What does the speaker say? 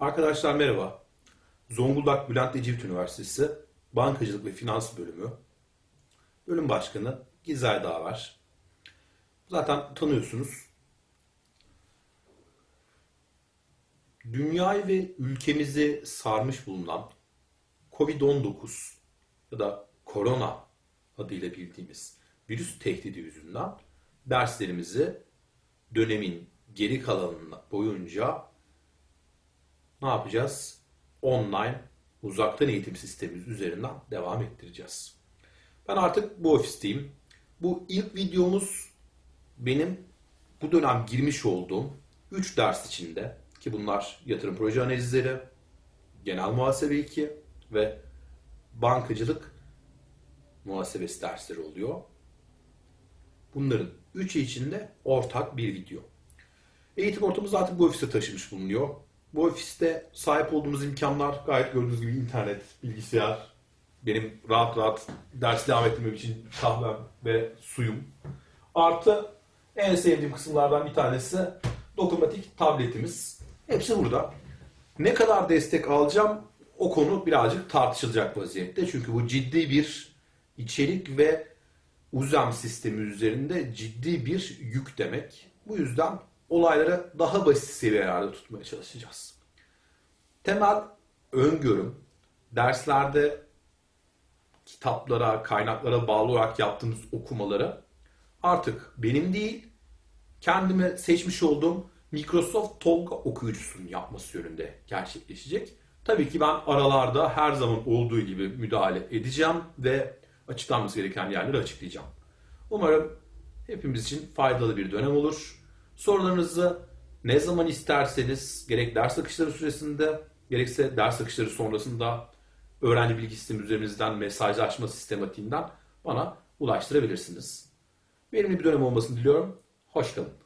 Arkadaşlar merhaba. Zonguldak Bülent Ecevit Üniversitesi Bankacılık ve Finans Bölümü Bölüm Başkanı Gizay Dağver. Zaten tanıyorsunuz. Dünyayı ve ülkemizi sarmış bulunan Covid-19 ya da korona adıyla bildiğimiz virüs tehdidi yüzünden derslerimizi dönemin geri kalanına boyunca ne yapacağız? Online uzaktan eğitim sistemimiz üzerinden devam ettireceğiz. Ben artık bu ofisteyim. Bu ilk videomuz benim bu dönem girmiş olduğum 3 ders içinde ki bunlar yatırım proje analizleri, genel muhasebe 2 ve bankacılık muhasebesi dersleri oluyor. Bunların üçü içinde ortak bir video. Eğitim ortamımız artık bu ofise taşımış bulunuyor. Bu ofiste sahip olduğumuz imkanlar gayet gördüğünüz gibi internet, bilgisayar, benim rahat rahat ders devam ettirmem için kahvem ve suyum. Artı en sevdiğim kısımlardan bir tanesi dokunmatik tabletimiz. Hepsi burada. Ne kadar destek alacağım o konu birazcık tartışılacak vaziyette. Çünkü bu ciddi bir içerik ve uzam sistemi üzerinde ciddi bir yük demek. Bu yüzden olayları daha basit seviyelerde tutmaya çalışacağız. Temel öngörüm derslerde kitaplara, kaynaklara bağlı olarak yaptığımız okumaları artık benim değil, kendime seçmiş olduğum Microsoft Tolga okuyucusunun yapması yönünde gerçekleşecek. Tabii ki ben aralarda her zaman olduğu gibi müdahale edeceğim ve açıklanması gereken yerleri açıklayacağım. Umarım hepimiz için faydalı bir dönem olur. Sorularınızı ne zaman isterseniz gerek ders akışları süresinde gerekse ders akışları sonrasında öğrenci bilgi sistemi üzerimizden mesajlaşma sistematiğinden bana ulaştırabilirsiniz. Verimli bir dönem olmasını diliyorum. Hoşçakalın.